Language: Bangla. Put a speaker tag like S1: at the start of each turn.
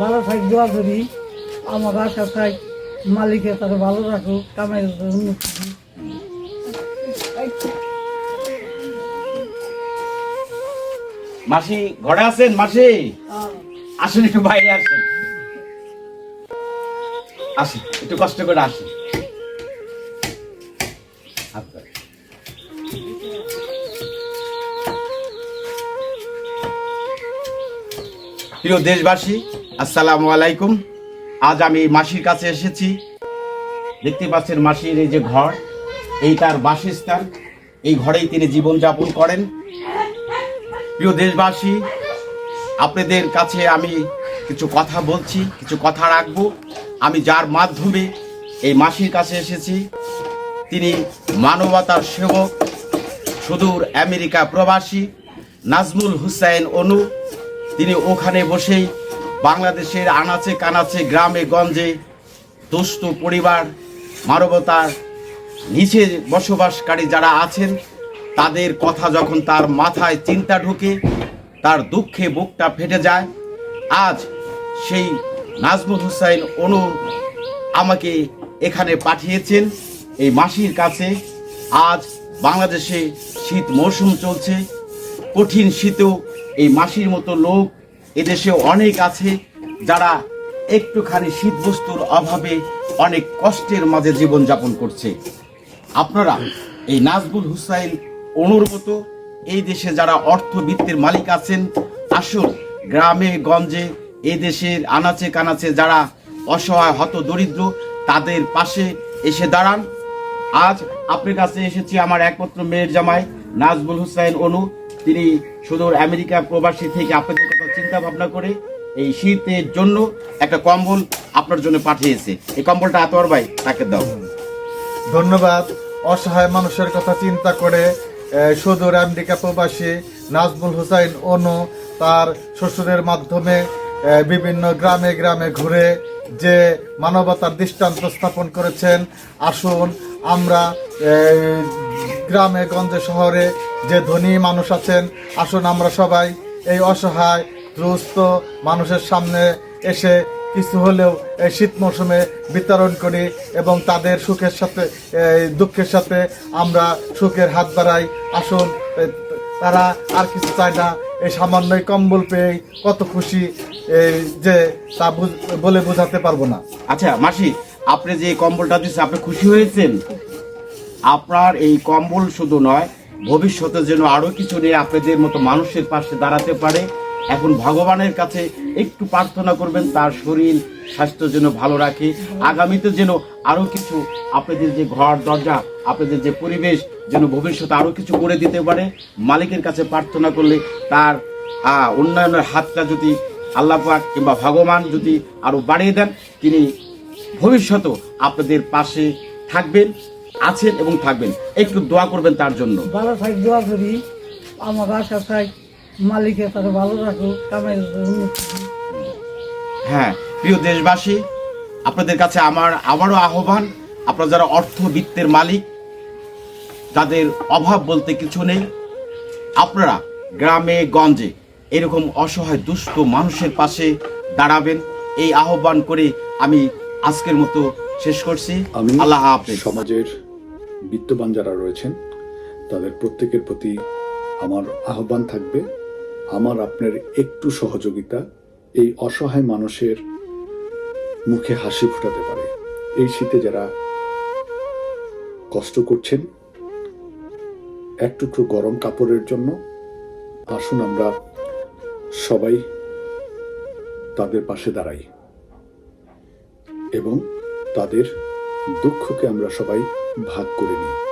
S1: ভালো থাক দোয়া করি। আমার আশা থাক মালিকে তারা ভালো রাখুক কামের উন্নতি
S2: মাসি, ঘরে আছেন মাসি? আসেন একটু বাইরে আসেন। আসি একটু কষ্ট করে আসি। প্রিয় দেশবাসী আসসালামু আলাইকুম। আজ আমি মাসির কাছে এসেছি। দেখতে পাচ্ছেন মাসির এই যে ঘর, এই তার বাসস্থান। এই ঘরেই তিনি জীবনযাপন করেন। প্রিয় দেশবাসী, আপনাদের কাছে আমি কিছু কথা বলছি, কিছু কথা রাখব। আমি যার মাধ্যমে এই মাসির কাছে এসেছি, তিনি মানবতার সেবক, সুদূর আমেরিকা প্রবাসী, নাজমুল হুসাইন অনু। তিনি ওখানে বসেই বাংলাদেশের আনাচে কানাচে গ্রামে, গঞ্জে দুস্থ পরিবার, মানবতার নিচে বসবাসকারী যারা আছেন, তাদের কথা যখন তার মাথায় চিন্তা ঢুকে, তার দুঃখে বুকটা ফেটে যায়। আজ সেই নাজমুল হুসাইন অনু আমাকে এখানে পাঠিয়েছেন এই মাসির কাছে। আজ বাংলাদেশে শীত মৌসুম চলছে। কঠিন শীতেও এই মাসির মতো লোক এদেশে অনেক আছে যারা একটুখানি শীত বস্তুর অভাবে অনেক কষ্টের মাঝে জীবনযাপন করছে। আপনারা এই নাজবুল হুসাইন অনুর মতো এই দেশে যারা অর্থবিত্তের মালিক আছেন, আসুন গ্রামে, গঞ্জে এই দেশের আনাচে কানাচে যারা অসহায়, হত দরিদ্র, তাদের পাশে এসে দাঁড়ান। আজ আপনার কাছে এসেছি আমার একমাত্র মেয়ের জামাই নাজবুল হুসাইন অনু। তিনি সুদূর আমেরিকা প্রবাসী থেকে আপনাদের কথা চিন্তা ভাবনা করে এই শীতের জন্য একটা কম্বল আপনার জন্য পাঠিয়েছে। এই কম্বলটা আতর ভাই, তাকে দাও।
S3: ধন্যবাদ। অসহায় মানুষের কথা চিন্তা করে সুদূর আমেরিকা প্রবাসী নাজমুল হুসাইন অনু তার শ্বশুরের মাধ্যমে বিভিন্ন গ্রামে গ্রামে ঘুরে যে মানবতার দৃষ্টান্ত স্থাপন করেছেন। আসুন আমরা গ্রামে, গঞ্জে, শহরে যে ধনী মানুষ আছেন, আসুন আমরা সবাই এই অসহায় দুস্থ মানুষের সামনে এসে কিছু হলেও এই শীত মৌসুমে বিতরণ করি এবং তাদের সুখের সাথে দুঃখের সাথে আমরা সুখের হাত বাড়াই। আসুন তারা আর কিছু চায় না। এই সামান্যই কম্বল পেয়ে কত খুশি যে তা বলে বোঝাতে পারব না।
S2: আচ্ছা মাসি, আপনি যে কম্বলটা দিচ্ছেন আপনি খুশি হয়েছেন? আপনার এই কম্বল শুধু নয় ভবিষ্যতে যেন আরও কিছু নিয়ে আপনাদের মতো মানুষের পাশে দাঁড়াতে পারে। এখন ভগবানের কাছে একটু প্রার্থনা করবেন, তার শরীর, স্বাস্থ্য যেন ভালো রাখে। আগামীতে যেন আরও কিছু আপনাদের যে ঘর, দরজা, আপনাদের যে পরিবেশ যেন ভবিষ্যতে আরও কিছু করে দিতে পারে। মালিকের কাছে প্রার্থনা করলে তার উন্নয়নের হাতটা যদি আল্লাহ পাক কিংবা ভগবান যদি আরও বাড়িয়ে দেন, তিনি ভবিষ্যতেও আপনাদের পাশে থাকবেন। আছেন এবং থাকবেন। একটু দোয়া করবেন তার জন্য।
S1: ভালো থাক দোয়া করি। আমার আশা থাক মালিকে তারা ভালো রাখুক কামের
S2: হ্যাঁ প্রিয় দেশবাসী আপনাদের কাছে আমার আবারও আহ্বান আপনারা যারা অর্থবিত্তের মালিক যাদের অভাব বলতে কিছু নেই। আপনারা গ্রামে গঞ্জে এরকম অসহায় দুস্থ মানুষের পাশে দাঁড়াবেন। এই আহ্বান করে আমি আজকের মতো শেষ করছি। আল্লাহ হাফেজ।
S4: সমাজের বিত্তবান যারা রয়েছেন, তাদের প্রত্যেকের প্রতি আমার আহ্বান থাকবে, আমার আপনার একটু সহযোগিতা এই অসহায় মানুষের মুখে হাসি ফোটাতে পারে। এই শীতে যারা কষ্ট করছেন, এক টুকরো গরম কাপড়ের জন্য আসুন আমরা সবাই তাদের পাশে দাঁড়াই এবং তাদের দুঃখকে আমরা সবাই ভাগ করে নিই।